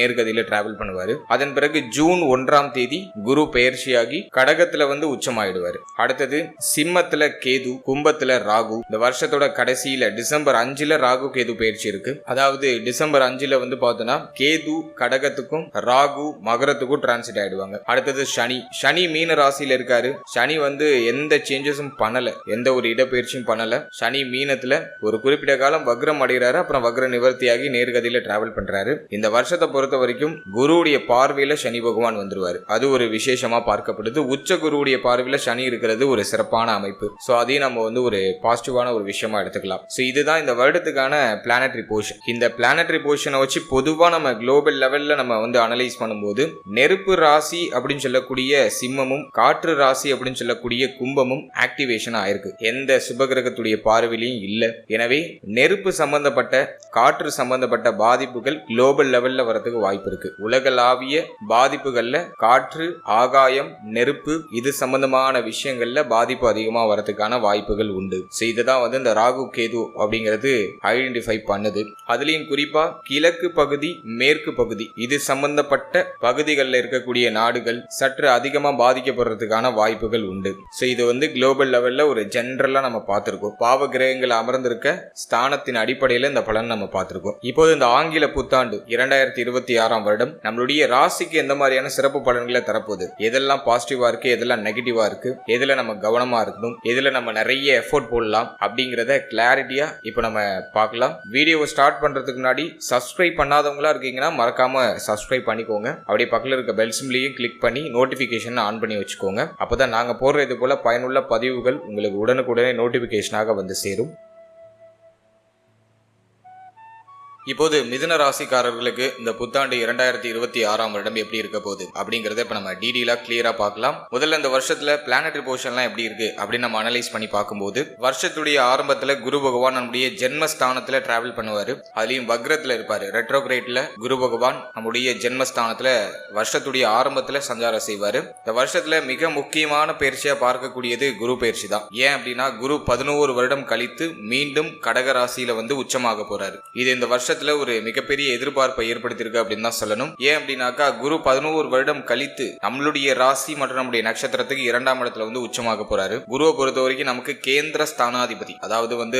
நேர்கதியில travel பண்ணுவாரு. அதன் பிறகு ஜூன் ஒன்றாம் தேதி குரு பெயர்ச்சியாகி கடகத்துல வந்து உச்சமாயிடுவாரு. அடுத்தது சிம்மத்துல கேது கும்பத்துல ராகு. இந்த வருஷத்தோட கடைசியில டிசம்பர் அஞ்சுல ராகு கேது பயிற்சி இருக்கு. அதாவது டிசம்பர் அஞ்சுல வந்து பார்த்தோன்னா கேது கடகத்துக்கும் ராகு மகரத்துக்கும் டிரான்சிட் ஆயிடுவாங்க. அடுத்தது சனி. சனி மீன ராசியில இருக்காரு. சனி வந்து எந்த சேஞ்சஸும் பண்ணல. எந்த ஒரு இடப்பெயர்ச்சியும் பண்ணல. சனி மீனத்துல ஒரு குறிப்பிட்ட காலம் வக்ரம் அடைகிறாரு. அப்புறம் வக்ர நிவர்த்தியாகி நேர்கதியில டிராவல் பண்றாரு. இந்த வருஷத்தை பொறுத்த பொறுத்த வரைக்கும் குருவுடைய பார்வையில சனி பகவான் வந்துருவார். அது ஒரு விசேஷமா பார்க்கப்படுது. உச்ச குருவுடைய பார்வையில சனி இருக்கிறது ஒரு சிறப்பான அமைப்பு. சோ அதையும் நம்ம வந்து ஒரு பாசிட்டிவான ஒரு விஷயமா எடுத்துக்கலாம். சோ இதுதான் இந்த வருடத்துக்கான பிளானட்ரி போர்ஷன் இந்த பிளானட்ரி போர்ஷனை வச்சு பொதுவா நம்ம குளோபல் லெவல்ல நம்ம வந்து அனலைஸ் பண்ணும்போது நெருப்பு ராசி அப்படின்னு சொல்லக்கூடிய சிம்மமும் காற்று ராசி அப்படின்னு சொல்லக்கூடிய கும்பமும் ஆக்டிவேஷன் ஆயிருக்கு எந்த சுபகிரகத்துடைய பார்வையிலையும் இல்ல. எனவே நெருப்பு சம்பந்தப்பட்ட காற்று சம்பந்தப்பட்ட பாதிப்புகள் குளோபல் லெவல்ல வரதுக்கு வாய்ப்பு இருக்கு உலகளாவிய பாதிப்புகள்ல காற்று ஆகாயம் நெருப்பு இது சம்பந்தமான விஷயங்கள்ல பாதிப்பு அதிகமா வரதுக்கான வாய்ப்புகள் உண்டு. ஸோ இதுதான் வந்து இந்த ராகு கேது அப்படிங்கிறது ஐடென்டிஃபை பண்ணுது. அதுலயும் குறிப்பா கிழக்கு பகுதி மேற்கு பகுதி இது சம்பந்தப்பட்ட பகுதிகளில் இருக்கக்கூடிய நாடுகள் சற்று அதிகமா பாதிக்கப்படுறதுக்கான வாய்ப்புகள் உண்டு. ஸோ இது வந்து குளோபல் லெவல்ல ஒரு ஜென்ரலா நம்ம பார்த்திருக்கோம். பாவ கிரகங்கள் அமர்ந்திருக்க ஸ்தானத்தின் அடிப்படையில் இந்த பலன் நம்ம பார்த்திருக்கோம். இப்போது இந்த ஆங்கில புத்தாண்டு இரண்டாயிரத்தி இருபத்தி ஆறாம் வருடம் நம்மளுடைய ராசிக்கு எந்த மாதிரியான சிறப்பு பலன்களை தரப்போகுது? எதெல்லாம் பாசிட்டிவா இருக்கு? எதெல்லாம் நெகட்டிவா இருக்கு? எதுல நம்ம கவனமா இருக்கணும்? எதுல நம்ம நிறைய எஃபோர்ட் போடலாம்? அப்படிங்கிறத கிளாரிட்டியா இப்போ நம்ம பார்க்கலாம். வீடியோவை ஸ்டார்ட் பண்றதுக்கு முன்னாடி சப்ஸ்கிரைப் பண்ணாதவங்களா இருக்கீங்கன்னா மறக்காம சப்ஸ்கிரைப் பண்ணிக்கோங்க. அப்படியே பக்கத்தில் இருக்க பெல் சிம்லையும் கிளிக் பண்ணி நோட்டிபிகேஷன் ஆன் பண்ணி வச்சுக்கோங்க. அப்பதான் நாங்க போடுற இது போல பயனுள்ள பதிவுகள் உங்களுக்கு உடனுக்குடனே நோட்டிஃபிகேஷனாக வந்து சேரும். இப்போது மிதுன ராசிக்காரர்களுக்கு இந்த புத்தாண்டு இரண்டாயிரத்தி இருபத்தி ஆறாம் வருடம் எப்படி இருக்க போகுது அப்படிங்கறத இப்ப நம்ம டீடெயிலா கிளியரா பார்க்கலாம். முதல்ல இந்த வருஷத்துல பிளானட்டரி போர்ஷன்லாம் எப்படி இருக்கு அப்படின்னு நம்ம அனலைஸ் பண்ணி பார்க்கும்போது வருஷத்துடைய ஆரம்பத்துல குரு பகவான் நம்முடைய ஜென்மஸ்தானத்துல டிராவல் பண்ணுவாரு. அதுலயும் வக்ரத்துல இருப்பாரு. ரெட்ரோகிரேட்ல குரு பகவான் நம்முடைய ஜென்மஸ்தானத்துல வருஷத்துடைய ஆரம்பத்துல சஞ்சாரம் செய்வாரு. இந்த வருஷத்துல மிக முக்கியமான பயிற்சியா பார்க்கக்கூடியது குரு பயிற்சி தான். ஏன் அப்படின்னா குரு பதினோரு வருடம் கழித்து மீண்டும் கடக ராசியில வந்து உச்சமாக போறாரு. இது இந்த வருஷம் வருஷத்துல ஒரு மிகப்பெரிய எதிர்பார்ப்பை ஏற்படுத்தியிருக்கு அப்படின்னு தான் சொல்லணும். ஏன் அப்படின்னாக்கா குரு பதினோரு வருடம் கழித்து நம்மளுடைய ராசி மற்றும் நம்முடைய நட்சத்திரத்துக்கு இரண்டாம் இடத்துல வந்து உச்சமாக போறாரு. குருவை பொறுத்த வரைக்கும் நமக்கு கேந்திர ஸ்தானாதிபதி அதாவது வந்து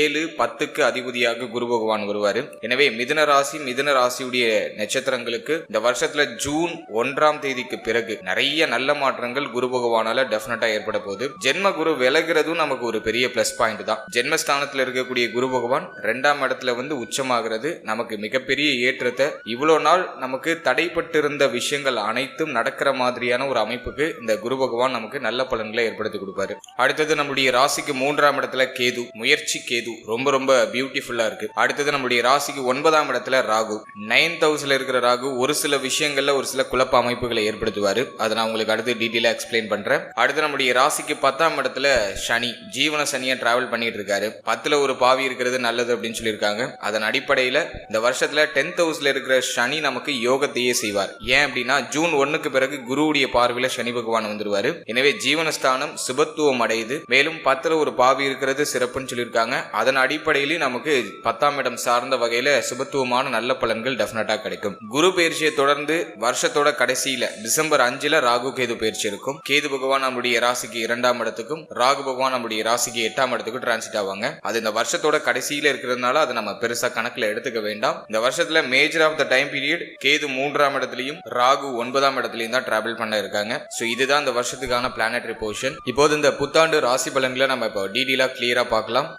ஏழு பத்துக்கு அதிபதியாக குரு பகவான் வருவாரு. எனவே மிதுன ராசி மிதுன ராசியுடைய நட்சத்திரங்களுக்கு இந்த வருஷத்துல ஜூன் ஒன்றாம் தேதிக்கு பிறகு நிறைய நல்ல மாற்றங்கள் குரு பகவானால டெபினட்டா ஏற்பட போகுது. ஜென்ம குரு விலகிறதும் நமக்கு ஒரு பெரிய பிளஸ் பாயிண்ட் தான். ஜென்மஸ்தானத்துல இருக்கக்கூடிய குரு பகவான் ரெண்டாம் இடத்துல வந்து உச்சமாக உச்சமாகிறது நமக்கு மிகப்பெரிய ஏற்றத்தை இவ்வளவு நாள் நமக்கு தடைப்பட்டிருந்த விஷயங்கள் அனைத்தும் நடக்கிற மாதிரியான ஒரு அமைப்புக்கு இந்த குரு பகவான் நமக்கு நல்ல பலன்களை ஏற்படுத்தி கொடுப்பாரு. அடுத்தது நம்முடைய ராசிக்கு மூன்றாம் இடத்துல கேது முயற்சி கேது ரொம்ப ரொம்ப பியூட்டிஃபுல்லா இருக்கு. அடுத்தது நம்முடைய ராசிக்கு ஒன்பதாம் இடத்துல ராகு. நைன்த் ஹவுஸ்ல இருக்கிற ராகு ஒரு சில விஷயங்கள்ல ஒரு சில குழப்ப அமைப்புகளை ஏற்படுத்துவாரு. அதை நான் உங்களுக்கு அடுத்து டீட்டெயிலா எக்ஸ்பிளைன் பண்றேன். அடுத்து நம்முடைய ராசிக்கு பத்தாம் இடத்துல சனி ஜீவன சனியை டிராவல் பண்ணிட்டு இருக்காரு. பத்துல ஒரு பாவி இருக்கிறது நல்லது அப்படின்னு சொல்லியிருக்காங்க. அதன் அடிப்படையில் இந்த வருஷத்துல டென்த் ஹவுஸ்ல இருக்கிற சனி நமக்கு யோகத்தையே செய்வார். ஏன் அப்படின்னா ஜூன் ஒன்றுக்கு பிறகு குருவுடைய பார்வையில சனி பகவான் வந்துருவாரு. எனவே ஜீவனஸ்தானம் சுபத்துவம் அடையுது. மேலும் பத்துல ஒரு பாவி இருக்கிறது சிறப்புன்னு சொல்லியிருக்காங்க. அதன் அடிப்படையிலும் நமக்கு பத்தாம் இடம் சார்ந்த வகையில சுபத்துவமான நல்ல பலன்கள் டெஃபினட்டா கிடைக்கும். குரு பயிற்சியை தொடர்ந்து வருஷத்தோட கடைசியில டிசம்பர் அஞ்சுல ராகு கேது பயிற்சி இருக்கும் கேது பகவான் நம்முடைய ராசிக்கு இரண்டாம் இடத்துக்கும் ராகு பகவான் நம்முடைய ராசிக்கு எட்டாம் இடத்துக்கும் டிரான்சிட் ஆவாங்க. அது இந்த வருஷத்தோட கடைசியில இருக்கிறதுனால அதை நம்ம பெருசா கணக்கு கணக்குல எடுத்துக்க வேண்டாம். இந்த வருஷத்துல major of the time period Ketu மூன்றாம் இடத்துலயும் ராகு ஒன்பதாம் இடத்துலயும் தான் டிராவல் பண்ண இருக்காங்க. ஸோ இதுதான் இந்த வருஷத்துக்கான பிளானட்ரி பொசிஷன் இப்போது இந்த புத்தாண்டு ராசி பலன்களை நம்ம இப்போ டீடெயிலாக கிளியரா பார்க்கலாம்.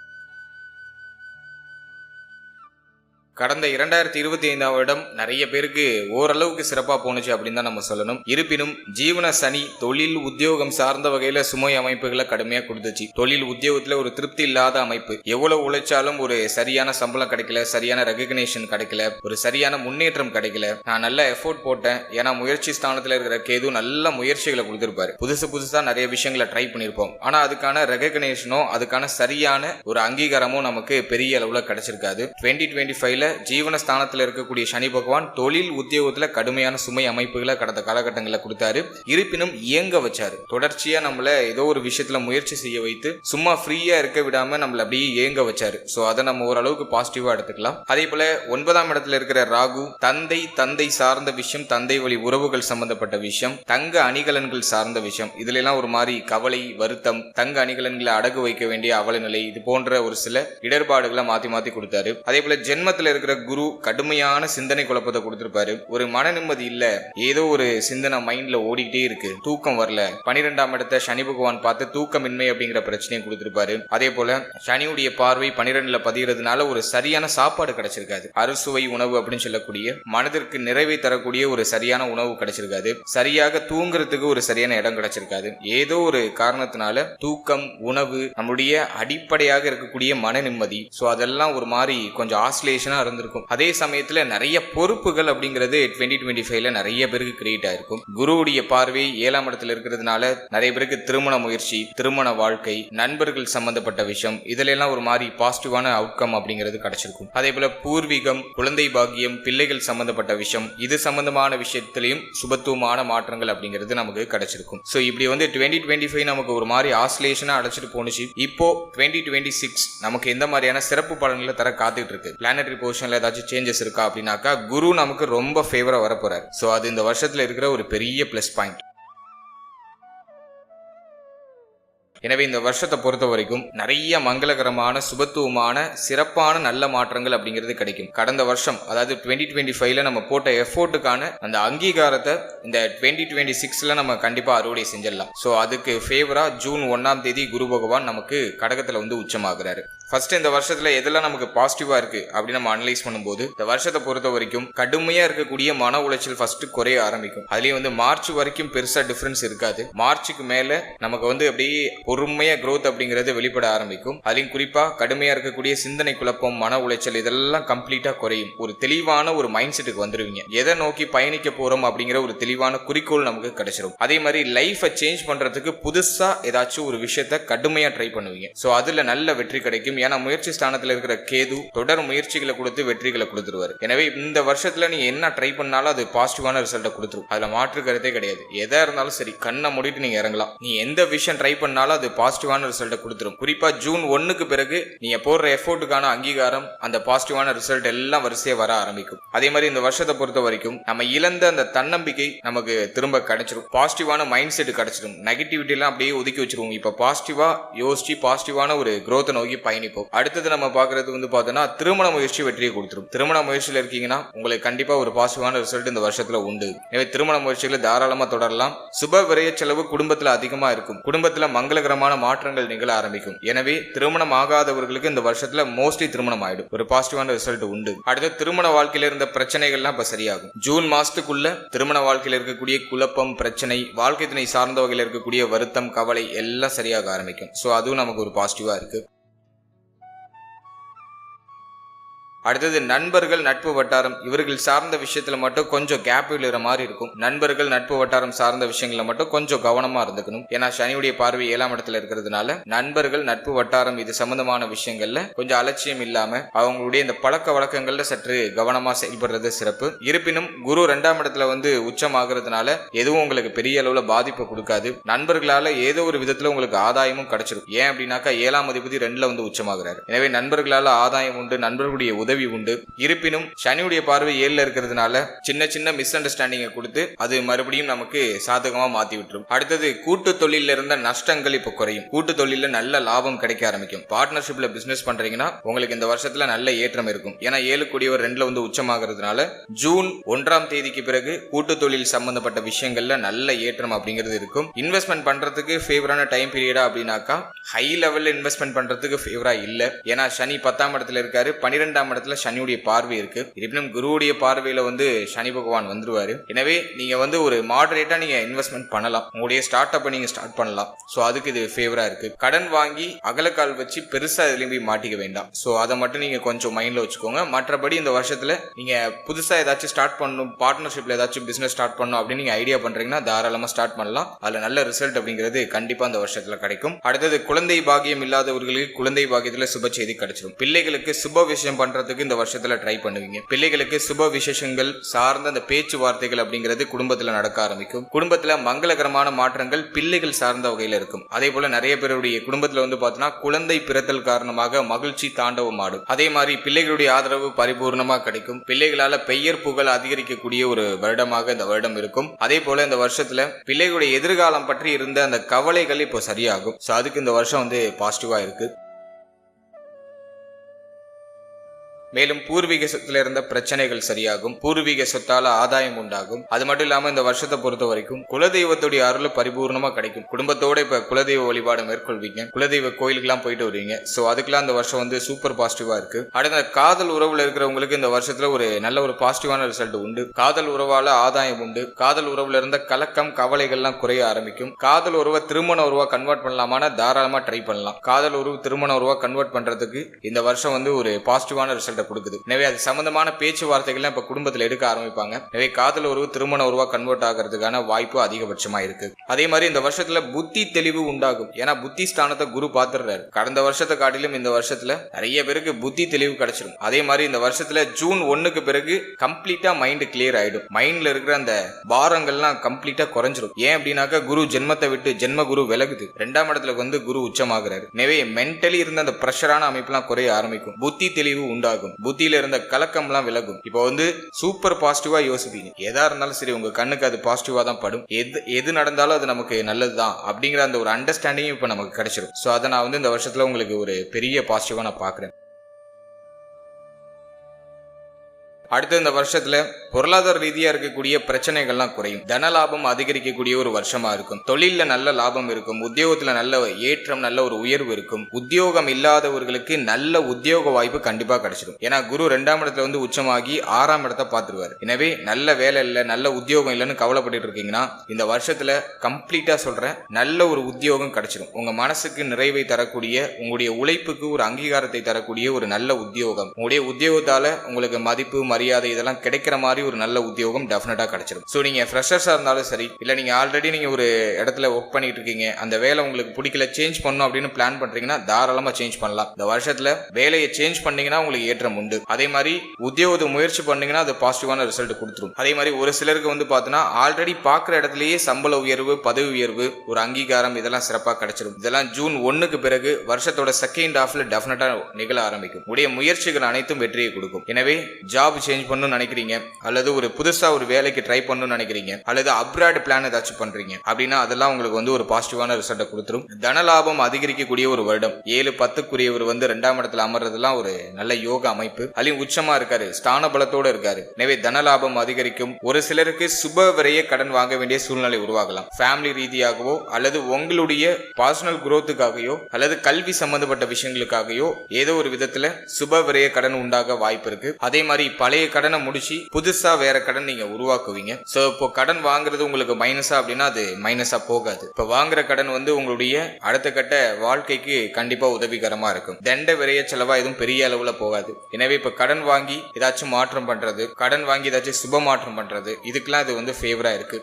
கடந்த இரண்டாயிரத்தி இருபத்தி ஐந்தாம் வருடம் நிறைய பேருக்கு ஓரளவுக்கு சிறப்பாக போணுச்சு அப்படின்னு தான் நம்ம சொல்லணும். இருப்பினும் ஜீவன சனி தொழில் உத்தியோகம் சார்ந்த வகையில சுமை அமைப்புகளை கடுமையாக கொடுத்துச்சு. தொழில் உத்தியோகத்தில் ஒரு திருப்தி இல்லாத அமைப்பு. எவ்வளவு உழைச்சாலும் ஒரு சரியான சம்பளம் கிடைக்கல சரியான ரெகக்னேஷன் கிடைக்கல ஒரு சரியான முன்னேற்றம் கிடைக்கல. நான் நல்ல எஃபோர்ட் போட்டேன். ஏன்னா முயற்சி ஸ்தானத்தில் இருக்கிற கேது நல்ல முயற்சிகளை கொடுத்துருப்பாரு. புதுசு புதுசா நிறைய விஷயங்களை ட்ரை பண்ணியிருப்போம் ஆனா அதுக்கான ரெகக்னேஷனோ அதுக்கான சரியான ஒரு அங்கீகாரமோ நமக்கு பெரிய அளவில் கிடைச்சிருக்காது. டுவெண்ட்டி டுவெண்ட்டி ஃபைவ்ல ஜீவன ஸ்தானத்தில் இருக்கக்கூடிய சனி பகவான் தொழில் உத்தியோகத்துல கடுமையான சுமை அமைப்புகளை கடந்த காலகட்டங்களில் கொடுத்தாரு. இருப்பினும் இயங்க வச்சாரு. தொடர்ச்சியா நம்மள ஏதோ ஒரு விஷயத்துல முயற்சி செய்ய வைத்து சும்மா ஃப்ரீயா இருக்க விடாம நம்மள அப்படியே இயங்க வச்சாரு. ஸோ அதை நம்ம ஓரளவுக்கு பாசிட்டிவா எடுத்துக்கலாம். அதே போல ஒன்பதாம் இடத்துல இருக்கிற ராகு தந்தை தந்தை சார்ந்த விஷயம் தந்தை வழி உறவுகள் சம்பந்தப்பட்ட விஷயம் தங்க அணிகலன்கள் சார்ந்த விஷயம் இதுல எல்லாம் ஒரு மாதிரி கவலை வருத்தம் தங்க அணிகலன்களை அடகு வைக்க வேண்டிய அவல நிலை இது போன்ற ஒரு சில இடர்பாடுகளை மாத்தி மாத்தி கொடுத்தாரு. அதே போல ஜென்மத்தில் இருக்கிற குரு கடுமையான சிந்தனை குழப்பத்தை கொடுத்திருப்பாரு. ஒரு மன நிம்மதி இல்ல. ஏதோ ஒரு சிந்தனை மைண்ட்ல ஓடிக்கிட்டே இருக்கு. தூக்கம் வரல. பனிரெண்டாம் இடத்த சனி பகவான் பார்த்து தூக்கமின்மை அப்படிங்கிற பிரச்சனையை கொடுத்திருப்பாரு. அதே போல சனியுடைய பார்வை பனிரெண்டுல பதிகிறதுனால ஒரு சரியான சாப்பாடு கிடைச்சிருக்காது. அறுசுவை உணவு அப்படின்னு சொல்லக்கூடிய மனதிற்கு நிறைவை தரக்கூடிய ஒரு சரியான உணவு கிடைச்சிருக்காது. சரியாக தூங்குறதுக்கு ஒரு சரியான இடம் கிடைச்சிருக்காது. ஏதோ ஒரு காரணத்தினால தூக்கம் உணவு நம்முடைய அடிப்படையாக இருக்கக்கூடிய மன நிம்மதி. ஸோ அதெல்லாம் ஒரு மாதிரி கொஞ்சம் ஆசிலேஷனா இருந்திருக்கும் அதே சமயத்துல நிறைய பொறுப்புகள் அப்படிங்கிறது டுவெண்ட்டி டுவெண்ட்டி ஃபைவ்ல நிறைய பேருக்கு கிரியேட் ஆயிருக்கும். குருவுடைய பார்வை ஏழாம் இடத்துல இருக்கிறதுனால நிறைய பேருக்கு திருமண முயற்சி திருமண வாழ்க்கை நண்பர்கள் சம்பந்தப்பட்ட விஷயம் இதுல எல்லாம் ஒரு மாதிரி பாசிட்டிவான அவுட்கம் அப்படிங்கிறது கிடைச்சிருக்கும். அதே போல பூர்வீகம் குழந்தை பாக்கியம் பிள்ளைகள் சம்பந்தப்பட்ட விஷயம் இது சம்பந்தமான விஷயத்திலையும் சுபத்துவமான மாற்றங்கள் அப்படிங்கிறது நமக்கு கிடைச்சிருக்கும். ஸோ இப்படி வந்து டுவெண்ட்டி டுவெண்ட்டி ஃபைவ் நமக்கு ஒரு மாதிரி ஆசிலேஷனாக அடைச்சிட்டு போணுச்சு. இப்போ டுவெண்ட்டி டுவெண்ட்டி சிக்ஸ் நமக்கு எந்த மாதிரியான சிறப்பு பலன்களை தர காத்துட்டு இருக்கு? போஸ்ட் பொசிஷன்ல ஏதாச்சும் சேஞ்சஸ் இருக்கா அப்படின்னாக்கா குரு நமக்கு ரொம்ப ஃபேவரா வரப்போறாரு. ஸோ அது இந்த வருஷத்துல இருக்கிற ஒரு பெரிய ப்ளஸ் பாயிண்ட் எனவே இந்த வருஷத்தை பொறுத்த வரைக்கும் நிறைய மங்களகரமான சுபத்துவமான சிறப்பான நல்ல மாற்றங்கள் அப்படிங்கிறது கிடைக்கும். கடந்த வருஷம் அதாவது டுவெண்ட்டி டுவெண்ட்டி ஃபைவ்ல நம்ம போட்ட எஃபோர்ட்டுக்கான அந்த அங்கீகாரத்தை இந்த டுவெண்ட்டி டுவெண்ட்டி சிக்ஸ்ல நம்ம கண்டிப்பா அறுவடை செஞ்சிடலாம். ஸோ அதுக்கு ஃபேவரா ஜூன் ஒன்னாம் தேதி குரு பகவான் நமக்கு கடகத்துல வந்து உச்சமாகிறாரு. ஃபர்ஸ்ட் இந்த வருஷத்துல எதெல்லாம் நமக்கு பாசிட்டிவா இருக்கு அப்படின்னு நம்ம அனலைஸ் பண்ணும்போது இந்த வருஷத்தை பொறுத்த வரைக்கும் கடுமையா இருக்கக்கூடிய மன உளைச்சல் ஃபர்ஸ்ட் குறைய ஆரம்பிக்கும். அதுலயும் வந்து மார்ச் வரைக்கும் பெருசா டிஃபரன்ஸ் இருக்காது. மார்ச்சுக்கு மேல நமக்கு வந்து அப்படியே பொறுமையா க்ரோத் அப்படிங்கிறது வெளிப்பட ஆரம்பிக்கும். அதுலயும் குறிப்பா கடுமையா இருக்கக்கூடிய சிந்தனை குழப்பம் மன உளைச்சல் இதெல்லாம் கம்ப்ளீட்டா குறையும். ஒரு தெளிவான ஒரு மைண்ட் செட்டுக்கு வந்துருவீங்க. எதை நோக்கி பயணிக்க போறோம் அப்படிங்கிற ஒரு தெளிவான குறிக்கோள் நமக்கு கிடைச்சிடும் அதே மாதிரி லைஃபை சேஞ்ச் பண்றதுக்கு புதுசா ஏதாச்சும் ஒரு விஷயத்த கடுமையா ட்ரை பண்ணுவீங்க. ஸோ அதுல நல்ல வெற்றி கிடைக்கும். ஏன்னா முயற்சி ஸ்தானத்துல இருக்கிற கேது தொடர் முயற்சிகளை கொடுத்து வெற்றிகளை கொடுத்துருவாரு. எனவே இந்த வருஷத்துல நீ என்ன ட்ரை பண்ணாலும் அது பாசிட்டிவான ரிசல்ட்டை கொடுத்துரும். அதுல மாற்று கருத்தே கிடையாது. எதா இருந்தாலும் சரி கண்ணை மூடிட்டு நீங்க இறங்கலாம். நீ எந்த விஷயம் ட்ரை பண்ணாலும் அது பாசிட்டிவான ரிசல்ட்டை கொடுத்துரும். குறிப்பா ஜூன் ஒன்னுக்கு பிறகு நீங்க போடுற எஃபோர்ட்டுக்கான அங்கீகாரம் அந்த பாசிட்டிவான ரிசல்ட் எல்லாம் வரிசையா வர ஆரம்பிக்கும். அதே மாதிரி இந்த வருஷத்தை பொறுத்த வரைக்கும் நம்ம இழந்த அந்த தன்னம்பிக்கை நமக்கு திரும்ப கிடைச்சிரும். பாசிட்டிவான மைண்ட் செட் கிடைச்சிடும் நெகட்டிவிட்டி எல்லாம் அப்படியே ஒதுக்கி வச்சிருவோம். இப்ப பாசிட்டிவா யோசிச்சு பாசிட்டிவான ஒரு குரோத்தை நோக்கி பயணிப்போம். அடுத்தது நம்ம பாக்குறது வந்து பார்த்தோம்னா திருமண முயற்சி வெற்றியை கொடுத்துரும். திருமண முயற்சியில் இருக்கீங்கன்னா உங்களுக்கு கண்டிப்பா ஒரு பாசிட்டிவான ரிசல்ட் இந்த வருஷத்துல உண்டு. எனவே திருமண முயற்சிகளை தாராளமா தொடரலாம். சுப விரைய செலவு குடும்பத்துல அதிகமா இருக்கும். குடும்பத்துல மங்களகரமான மாற்றங்கள் நிகழ ஆரம்பிக்கும். எனவே திருமணம் ஆகாதவர்களுக்கு இந்த வருஷத்துல மோஸ்ட்லி திருமணம் ஆயிடும். ஒரு பாசிட்டிவான ரிசல்ட் உண்டு. அடுத்த திருமண வாழ்க்கையில இருந்த பிரச்சனைகள்லாம் இப்ப சரியாகும். ஜூன் மாசத்துக்குள்ள திருமண வாழ்க்கையில இருக்கக்கூடிய குழப்பம் பிரச்சனை வாழ்க்கை துணை சார்ந்த வகையில் இருக்கக்கூடிய வருத்தம் கவலை எல்லாம் சரியாக ஆரம்பிக்கும். ஸோ அதுவும் நமக்கு ஒரு பாசிட்டிவா இருக்கு. அடுத்தது நண்பர்கள் நட்பு வட்டாரம். இவர்கள் சார்ந்த விஷயத்துல மட்டும் கொஞ்சம் கேப் விழுற மாதிரி இருக்கும். நண்பர்கள் நட்பு வட்டாரம் சார்ந்த விஷயங்கள மட்டும் கொஞ்சம் கவனமா இருந்துக்கணும். ஏன்னா சனியுடைய பார்வை ஏழாம் இடத்துல இருக்கிறதுனால நண்பர்கள் நட்பு வட்டாரம் இது சம்பந்தமான விஷயங்கள்ல கொஞ்சம் அலட்சியம் இல்லாம அவங்களுடைய இந்த பழக்க வழக்கங்கள்ல சற்று கவனமா செயல்படுறது சிறப்பு. இருப்பினும் குரு ரெண்டாம் இடத்துல வந்து உச்சமாகிறதுனால எதுவும் உங்களுக்கு பெரிய அளவுல பாதிப்பை கொடுக்காது. நண்பர்களால ஏதோ ஒரு விதத்துல உங்களுக்கு ஆதாயமும் கிடைச்சிருக்கும். ஏன் அப்படின்னாக்கா ஏழாம் அதிபதி ரெண்டுல வந்து உச்சமாகிறாரு. எனவே நண்பர்களால ஆதாயம் உண்டு. நண்பர்களுடைய உதவி உதவி உண்டு. இருப்பினும் சனியுடைய பார்வை ஏழுல இருக்கிறதுனால சின்ன சின்ன மிஸ் அண்டர்ஸ்டாண்டிங்கை கொடுத்து அது மறுபடியும் நமக்கு சாதகமா மாத்தி விட்டுரும். அடுத்தது கூட்டு தொழில இருந்த நஷ்டங்கள் இப்போ குறையும். கூட்டு தொழில நல்ல லாபம் கிடைக்க ஆரம்பிக்கும். பார்ட்னர்ஷிப்ல பிசினஸ் பண்றீங்கன்னா உங்களுக்கு இந்த வருஷத்துல நல்ல ஏற்றம் இருக்கும். ஏன்னா ஏழு கூடியவர் ரெண்டுல வந்து உச்சமாகிறதுனால ஜூன் ஒன்றாம் தேதிக்கு பிறகு கூட்டு தொழில் சம்பந்தப்பட்ட விஷயங்கள்ல நல்ல ஏற்றம் அப்படிங்கிறது இருக்கும். இன்வெஸ்ட்மெண்ட் பண்றதுக்கு ஃபேவரான டைம் பீரியடா அப்படின்னாக்கா ஹை லெவல்ல இன்வெஸ்ட்மெண்ட் பண்றதுக்கு ஃபேவரா இல்ல. ஏன்னா சனி பத்தாம் இடத்துல இருக்காரு பன்னிரெண்டாம் இடத்துல சனியுடைய பார்வை இருக்கு. இருப்பினும் குருவுடைய பார்வையில வந்து சனி பகவான் வந்துருவாரு. எனவே நீங்க வந்து ஒரு மாடரேட்டா நீங்க இன்வெஸ்ட்மெண்ட் பண்ணலாம். உங்களுடைய ஸ்டார்ட் அப்பை நீங்க ஸ்டார்ட் பண்ணலாம். ஸோ அதுக்கு இது ஃபேவரா இருக்கு. கடன் வாங்கி அகலக்கால் வச்சு பெருசா இதுலயும் போய் மாட்டிக்க வேண்டாம். ஸோ அதை மட்டும் நீங்க கொஞ்சம் மைண்ட்ல வச்சுக்கோங்க. மற்றபடி இந்த வருஷத்துல நீங்க புதுசா ஏதாச்சும் ஸ்டார்ட் பண்ணணும் பார்ட்னர்ஷிப்ல ஏதாச்சும் பிசினஸ் ஸ்டார்ட் பண்ணணும் அப்படின்னு நீங்க ஐடியா பண்றீங்கன்னா தாராளமா ஸ்டார்ட் பண்ணலாம். அதுல நல்ல ரிசல்ட் அப்படிங்கிறது கண்டிப்பா அந்த வருஷத்துல கிடைக்கும். அடுத்தது குழந்தை பாகியம் இல்லாதவர்களுக்கு குழந்தை பாகியத்துல சுப செய்தி கிடைச்சிடும் பிள்ளைகளுக்கு சுப விஷயம் பண்றதுக்கு இந்த வருஷத்துல ட்ரை பண்ணுவீங்க. பிள்ளைகளுக்கு சுப விசேஷங்கள் சார்ந்த அந்த பேச்சுவார்த்தைகள் அப்படிங்கிறது குடும்பத்துல நடக்க ஆரம்பிக்கும். குடும்பத்துல மங்களகரமான மாற்றங்கள் பிள்ளைகள் சார்ந்த வகையில இருக்கும். அதே போல நிறைய பேருடைய குடும்பத்துல வந்து பார்த்தோன்னா குழந்தை பிறத்தல் காரணமாக மகிழ்ச்சி தாண்டவம் ஆடும். அதே மாதிரி பிள்ளைகளுடைய ஆதரவு பரிபூர்ணமா கிடைக்கும். பிள்ளைகளால பெயர் புகழ் அதிகரிக்கக்கூடிய ஒரு வருடமாக இந்த வருடம் இருக்கும். அதே போல இந்த வருஷத்துல பிள்ளைகளுடைய எதிர்காலம் பற்றி இருந்த அந்த கவலைகள் இப்போ சரியாகும். ஸோ அதுக்கு இந்த வருஷம் வந்து பாசிட்டிவா இருக்கு. மேலும் பூர்வீக சொத்துல இருந்த பிரச்சனைகள் சரியாகும் பூர்வீக சொத்தால ஆதாயம் உண்டாகும். அது மட்டும் இல்லாம இந்த வருஷத்தை பொறுத்த வரைக்கும் குலதெய்வத்துடைய அருள் பரிபூர்ணமா கிடைக்கும். குடும்பத்தோட இப்ப குலதெய்வ வழிபாடு மேற்கொள்வீங்க. குலதெய்வ கோயிலுக்கெல்லாம் போயிட்டு வருவீங்க. சோ அதுக்கெல்லாம் இந்த வருஷம் வந்து சூப்பர் பாசிட்டிவா இருக்கு. அடுத்த காதல் உறவுல இருக்கிறவங்களுக்கு இந்த வருஷத்துல ஒரு நல்ல ஒரு பாசிட்டிவான ரிசல்ட் உண்டு. காதல் உறவால ஆதாயம் உண்டு. காதல் உறவுல இருந்த கலக்கம் கவலைகள்லாம் குறைய ஆரம்பிக்கும். காதல் உறவை திருமண உறவா கன்வெர்ட் பண்ணலாமான்னு தாராளமா ட்ரை பண்ணலாம். காதல் உறவு திருமண உறவா கன்வெர்ட் பண்றதுக்கு இந்த வருஷம் வந்து ஒரு பாசிட்டிவான ரிசல்ட் கொடுக்குது. எனவே அது சம்பந்தமான பேச்சுவார்த்தைகள்லாம் இப்போ குடும்பத்தில் எடுக்க ஆரம்பிப்பாங்க. எனவே காதல் உறவு திருமண உறவா கன்வெர்ட் ஆகிறதுக்கான வாய்ப்பு அதிகபட்சமா இருக்கு. அதே மாதிரி இந்த வருஷத்துல புத்தி தெளிவு உண்டாகும். ஏன்னா புத்தி ஸ்தானத்தை குரு பாத்துறாரு கடந்த வருஷத்தை காட்டிலும் இந்த வருஷத்துல நிறைய பேருக்கு புத்தி தெளிவு கிடைச்சிடும் அதே மாதிரி இந்த வருஷத்துல ஜூன் ஒன்னுக்கு பிறகு கம்ப்ளீட்டா மைண்ட் கிளியர் ஆயிடும். மைண்ட்ல இருக்கிற அந்த பாரங்கள்லாம் கம்ப்ளீட்டா குறைஞ்சிரும். ஏன் அப்படின்னாக்கா குரு ஜென்மத்தை விட்டு ஜென்ம குரு விலகுது. ரெண்டாம் இடத்துல வந்து குரு உச்சமாகிறாரு. எனவே மென்டலி இருந்த அந்த ப்ரெஷரான அமைப்புலாம் குறைய ஆரம்பிக்கும். புத்தி தெளிவு உண்டாகும். புத்தியில இருந்த கலக்கம்லாம் விலகும். இப்போ வந்து சூப்பர் பாசிட்டிவா யோசிப்பீங்க. எதா இருந்தாலும் சரி உங்க கண்ணுக்கு அது பாசிட்டிவா தான் படும். எது எது நடந்தாலும் அது நமக்கு நல்லதுதான் அப்படிங்கிற அந்த ஒரு அண்டர்ஸ்டாண்டிங் இப்போ நமக்கு கிடைச்சிடும் ஸோ அதை நான் வந்து இந்த வருஷத்துல உங்களுக்கு ஒரு பெரிய பாசிட்டிவா நான் பாக்குறேன் அடுத்து இந்த வருஷத்துல பொருளாதார ரீதியா இருக்கக்கூடிய பிரச்சனைகள்லாம் குறையும். தன லாபம் அதிகரிக்கக்கூடிய ஒரு வருஷமா இருக்கும். தொழில்ல நல்ல லாபம் இருக்கும். உத்தியோகத்துல நல்ல ஏற்றம் நல்ல ஒரு உயர்வு இருக்கும். உத்தியோகம் இல்லாதவர்களுக்கு நல்ல உத்தியோக வாய்ப்பு கண்டிப்பா கிடைச்சிடும் ஏன்னா குரு ரெண்டாம் இடத்துல வந்து உச்சமாகி ஆறாம் இடத்தை பார்த்துருவாரு. எனவே நல்ல வேலை இல்லை நல்ல உத்தியோகம் இல்லைன்னு கவலைப்பட்டு இருக்கீங்கன்னா இந்த வருஷத்துல கம்ப்ளீட்டா சொல்றேன் நல்ல ஒரு உத்தியோகம் கிடைச்சிடும் உங்க மனசுக்கு நிறைவை தரக்கூடிய உங்களுடைய உழைப்புக்கு ஒரு அங்கீகாரத்தை தரக்கூடிய ஒரு நல்ல உத்தியோகம். உங்களுடைய உத்தியோகத்தால உங்களுக்கு மதிப்பு மரியாதை இதெல்லாம் கிடைக்கிற மாதிரி ஒரு நல்ல உத்தியோகம் டெஃபினட்டா கிடைச்சிடும் ஸோ நீங்க ஃப்ரெஷர்ஸா இருந்தாலும் சரி இல்ல நீங்க ஆல்ரெடி நீங்க ஒரு இடத்துல ஒர்க் பண்ணிட்டு இருக்கீங்க அந்த வேலை உங்களுக்கு பிடிக்கல சேஞ்ச் பண்ணும் அப்படின்னு பிளான் பண்றீங்கன்னா தாராளமா சேஞ்ச் பண்ணலாம். இந்த வருஷத்துல வேலையை சேஞ்ச் பண்ணீங்கன்னா உங்களுக்கு ஏற்றம் உண்டு அதே மாதிரி உத்தியோகத்தை முயற்சி பண்ணீங்கன்னா அது பாசிட்டிவான ரிசல்ட் கொடுத்துரும். அதே மாதிரி ஒரு சிலருக்கு வந்து பார்த்தீங்கன்னா ஆல்ரெடி பார்க்குற இடத்துலயே சம்பள உயர்வு பதவி உயர்வு ஒரு அங்கீகாரம் இதெல்லாம் சிறப்பாக கிடைச்சிடும் இதெல்லாம் ஜூன் ஒன்னுக்கு பிறகு வருஷத்தோட செகண்ட் ஹாஃப்ல டெஃபினட்டா நிகழ ஆரம்பிக்கும். உடைய முயற்சிகள் அனைத்தும் வெற்றியை கொடுக்கும். எனவே ஜாப் சேஞ்ச் பண்ணணும்னு நினைக்கிறீங்க? அல்லது ஒரு புதுசா ஒரு வேலைக்கு ட்ரை பண்ணணும்னு நினைக்கிறீங்க? அல்லது அப்ராட் பிளான் ஏதாச்சும் பண்றீங்க? அப்படின்னா அதெல்லாம் உங்களுக்கு வந்து ஒரு பாசிட்டிவான ரிசல்ட்டை கொடுத்துரும். தன லாபம் அதிகரிக்கக்கூடிய ஒரு வருடம். ஏழு பத்துக்குரியவர் வந்து ரெண்டாம் இடத்துல அமர்றதுலாம் ஒரு நல்ல யோக அமைப்பு. அதுலயும் உச்சமா இருக்காரு. ஸ்தான பலத்தோட இருக்காரு. எனவே தன லாபம் அதிகரிக்கும். ஒரு சிலருக்கு சுப விரைய கடன் வாங்க வேண்டிய சூழ்நிலை உருவாகலாம். ஃபேமிலி ரீதியாகவோ அல்லது உங்களுடைய பர்சனல் குரோத்துக்காகவோ அல்லது கல்வி சம்பந்தப்பட்ட விஷயங்களுக்காகவோ ஏதோ ஒரு விதத்துல சுப விரைய கடன் உண்டாக வாய்ப்பு இருக்கு. அதே மாதிரி பழைய கடனை முடிச்சு புதுசா வேற கடன் நீங்க உருவாக்குவீங்க. சோ இப்போ கடன் வாங்குறது உங்களுக்கு மைனஸா அப்படின்னா அது மைனஸா போகாது. இப்போ வாங்குற கடன் வந்து உங்களுடைய அடுத்த கட்ட வாழ்க்கைக்கு கண்டிப்பா உதவிகரமா இருக்கும். தண்ட விரைய செலவா எதுவும் பெரிய அளவுல போகாது. எனவே இப்ப கடன் வாங்கி ஏதாச்சும் மாற்றம் பண்றது கடன் வாங்கி ஏதாச்சும் சுப மாற்றம் பண்றது இதுக்கெல்லாம் இது வந்து ஃபேவரா இருக்கு.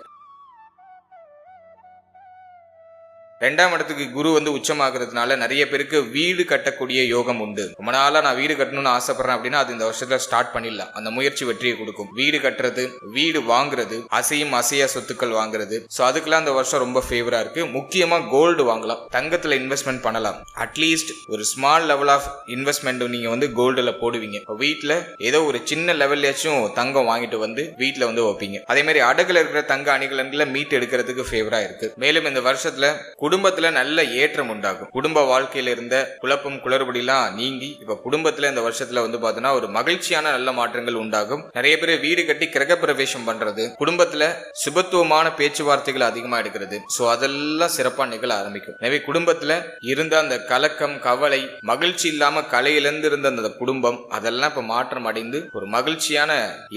ரெண்டாம் இடத்துக்கு குரு வந்து உச்சமாகிறதுனால நிறைய பேருக்கு வீடு கட்டக்கூடிய யோகம் உண்டு. ரொம்ப நாளா நான் வீடு கட்டணும்னு ஆசைப்படுறேன் அப்படின்னா அது இந்த வருஷத்துல ஸ்டார்ட் பண்ணிடலாம். அந்த முயற்சி வெற்றியை கொடுக்கும். வீடு கட்டுறது வீடு வாங்குறது அசையும் அசையா சொத்துக்கள் வாங்குறது. ஸோ அதுக்கெல்லாம் இந்த வருஷம் ரொம்ப ஃபேவரா இருக்கு. முக்கியமா கோல்டு வாங்கலாம். தங்கத்துல இன்வெஸ்ட்மெண்ட் பண்ணலாம். அட்லீஸ்ட் ஒரு ஸ்மால் லெவல் ஆஃப் இன்வெஸ்ட்மெண்ட் நீங்க வந்து கோல்டுல போடுவீங்க. வீட்டில் ஏதோ ஒரு சின்ன லெவல்லையாச்சும் தங்கம் வாங்கிட்டு வந்து வீட்டில் வந்து வைப்பீங்க. அதே மாதிரி அடகுல இருக்கிற தங்க அணிகலன்களை மீட் எடுக்கிறதுக்கு ஃபேவரா இருக்கு. மேலும் இந்த வருஷத்துல குடும்பத்துல நல்ல ஏற்றம் உண்டாகும். குடும்ப வாழ்க்கையில இருந்த குழப்பம் குளறுபடிலாம் நீங்கி இப்ப குடும்பத்துல இந்த வருஷத்துல வந்து பாத்தீங்கன்னா ஒரு மகிழ்ச்சியான நல்ல மாற்றங்கள் உண்டாகும். நிறைய பேர் வீடு கட்டி கிரக பிரவேசம் பண்றது குடும்பத்துல சுபத்துவமான பேச்சுவார்த்தைகள் அதிகமா எடுக்கிறது. சோ அதெல்லாம் சிறப்பா நிகழ ஆரம்பிக்கும். எனவே குடும்பத்துல இருந்த அந்த கலக்கம் கவலை மகிழ்ச்சி இல்லாம கலையிலிருந்து இருந்த அந்த குடும்பம் அதெல்லாம் இப்ப மாற்றம் அடைந்து ஒரு மகிழ்ச்சியான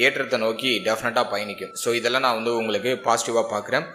ஏற்றத்தை நோக்கி டெஃபினட்டா பயணிக்கும். சோ இதெல்லாம் நான் வந்து உங்களுக்கு பாசிட்டிவா பாக்குறேன்.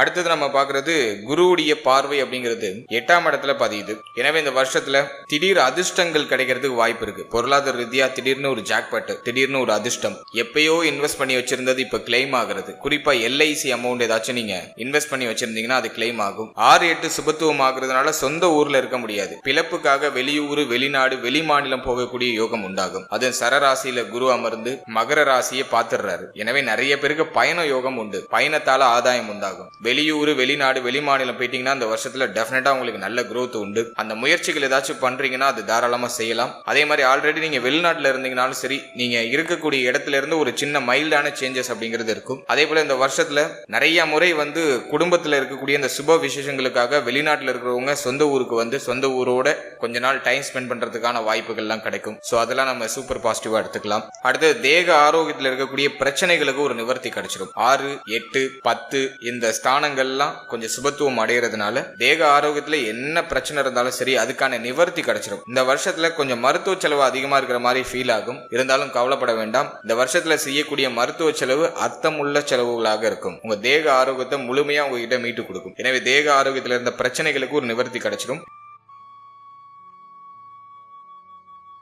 அடுத்தது நம்ம பார்க்கறது குருவுடைய பார்வை அப்படிங்கிறது எட்டாம் இடத்துல பதியுது. எனவே இந்த வருஷத்துல திடீர் அதிர்ஷ்டங்கள் கிடைக்கிறதுக்கு வாய்ப்பு இருக்கு. பொருளாதார ரீதியா திடீர்னு ஒரு ஜாக்பாட் திடீர்னு ஒரு அதிர்ஷ்டம். எப்பயோ இன்வெஸ்ட் பண்ணி வச்சிருந்தது இப்ப கிளைம் ஆகுறது. குறிப்பா எல்ஐசி அமௌண்ட் ஏதாச்சும் நீங்க இன்வெஸ்ட் பண்ணி வச்சிருந்தீங்கன்னா அது கிளைம் ஆகும். ஆறு எட்டு சுபத்துவம் ஆகுறதுனால சொந்த ஊர்ல இருக்க முடியாது. பிழப்புக்காக வெளியூர் வெளிநாடு வெளி மாநிலம் போகக்கூடிய யோகம் உண்டாகும். அது சரராசியில குரு அமர்ந்து மகர ராசியை பாத்துடுறாரு எனவே நிறைய பேருக்கு பயண யோகம் உண்டு. பயணத்தால ஆதாயம் உண்டாகும். வெளியூர் வெளிநாடு வெளிமாநிலம் போயிட்டீங்கன்னா அந்த வருஷத்துல டெஃபினட்டா உங்களுக்கு நல்ல குரோத் உண்டு. அந்த முயற்சிகள் ஏதாச்சும் பண்றீங்கன்னா அது தாராளமா செய்யலாம். அதே மாதிரி ஆல்ரெடி நீங்க வெளிநாட்டுல இருந்தீங்கனாலும் சரி நீங்க இருக்கக்கூடிய இடத்துல இருந்து ஒரு சின்ன மைல்டான சேஞ்சஸ் அப்படிங்கிறது இருக்கும். அதே போல இந்த வருஷத்துல நிறைய முறை வந்து குடும்பத்துல இருக்கக்கூடிய இந்த சுப விசேஷங்களுக்காக வெளிநாட்டுல இருக்கிறவங்க சொந்த ஊருக்கு வந்து சொந்த ஊரோட கொஞ்ச நாள் டைம் ஸ்பெண்ட் பண்றதுக்கான வாய்ப்புகள்லாம் கிடைக்கும். ஸோ அதெல்லாம் நம்ம சூப்பர் பாசிட்டிவா எடுத்துக்கலாம். அடுத்து தேக ஆரோக்கியத்தில் இருக்கக்கூடிய பிரச்சனைகளுக்கு ஒரு நிவர்த்தி கிடைச்சிடும் ஆறு எட்டு பத்து இந்த ஸ்தானங்கள்லாம் கொஞ்சம் சுபத்துவம் அடைகிறதுனால தேக ஆரோக்கியத்துல என்ன பிரச்சனை இருந்தாலும் சரி அதுக்கான நிவர்த்தி கிடைச்சிடும் இந்த வருஷத்துல கொஞ்சம் மருத்துவ செலவு அதிகமா இருக்கிற மாதிரி ஃபீல் ஆகும். இருந்தாலும் கவலைப்பட வேண்டாம். இந்த வருஷத்துல செய்யக்கூடிய மருத்துவ செலவு அர்த்தமுள்ள செலவுகளாக இருக்கும். உங்க தேக ஆரோக்கியத்தை முழுமையா உங்ககிட்ட மீட்டு கொடுக்கும். எனவே தேக ஆரோக்கியத்துல இருந்த பிரச்சனைகளுக்கு ஒரு நிவர்த்தி கிடைச்சிடும்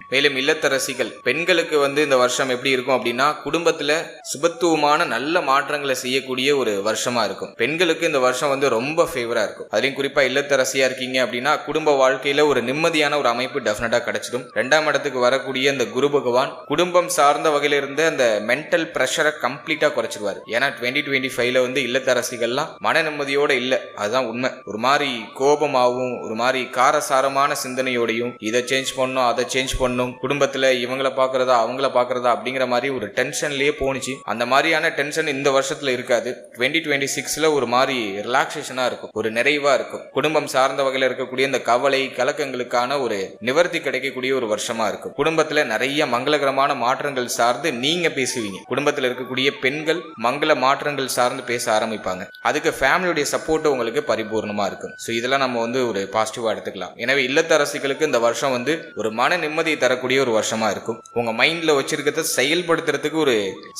மேலும் இல்லத்தரசிகள் பெண்களுக்கு வந்து இந்த வருஷம் எப்படி இருக்கும் அப்படின்னா குடும்பத்துல சுபத்துவமான நல்ல மாற்றங்களை செய்யக்கூடிய ஒரு வருஷமா இருக்கும். பெண்களுக்கு இந்த வருஷம் வந்து ரொம்ப ஃபேவரா இருக்கும். அதுலயும் குறிப்பா இல்லத்தரசியா இருக்கீங்க அப்படின்னா குடும்ப வாழ்க்கையில ஒரு நிம்மதியான ஒரு அமைப்பு டெஃபினட்டா கிடைச்சிடும். ரெண்டாம் இடத்துக்கு வரக்கூடிய இந்த குரு பகவான் குடும்பம் சார்ந்த வகையில இருந்த அந்த மென்டல் ப்ரெஷரை கம்ப்ளீட்டா குறைச்சிடுவார் ஏன்னா டுவெண்ட்டி டுவெண்ட்டி ஃபைவ்ல வந்து இல்லத்தரசிகள்லாம் மன நிம்மதியோட இல்ல. அதுதான் உண்மை. ஒரு மாதிரி கோபமாகவும் ஒரு மாதிரி காரசாரமான சிந்தனையோடையும் இதை சேஞ்ச் பண்ணும் அதை சேஞ்ச் பண்ணும் குடும்பத்துல இவங்கள பாக்குறதா அவங்கள பாக்குறதா அப்படிங்கிற மாதிரி ஒரு டென்ஷன்லயே போணுச்சு. அந்த மாதிரியான டென்ஷன் இந்த வருஷத்துல இருக்காது. டுவெண்ட்டி டுவெண்ட்டி சிக்ஸ்ல ஒரு மாதிரி ரிலாக்ஸேஷனா இருக்கும். ஒரு நிறைவா இருக்கும். குடும்பம் சார்ந்த வகையில இருக்கக்கூடிய இந்த கவலை கலக்கங்களுக்கான ஒரு நிவர்த்தி கிடைக்கக்கூடிய ஒரு வருஷமா இருக்கும். குடும்பத்துல நிறைய மங்களகரமான மாற்றங்கள் சார்ந்து நீங்க பேசுவீங்க. குடும்பத்துல இருக்கக்கூடிய பெண்கள் மங்கள மாற்றங்கள் சார்ந்து பேச ஆரம்பிப்பாங்க. அதுக்கு ஃபேமிலியுடைய சப்போர்ட் உங்களுக்கு பரிபூர்ணமா இருக்கும். ஸோ இதெல்லாம் நம்ம வந்து ஒரு பாசிட்டிவா எடுத்துக்கலாம். எனவே இல்லத்தரசிகளுக்கு இந்த வருஷம் வந்து ஒரு மன நிம்மதியை தரக்கூடிய ஒரு வருஷமா இருக்கும். உங்க மைண்ட்ல வச்சிருக்கிறத செயல்படுத்துறதுக்கு ஒரு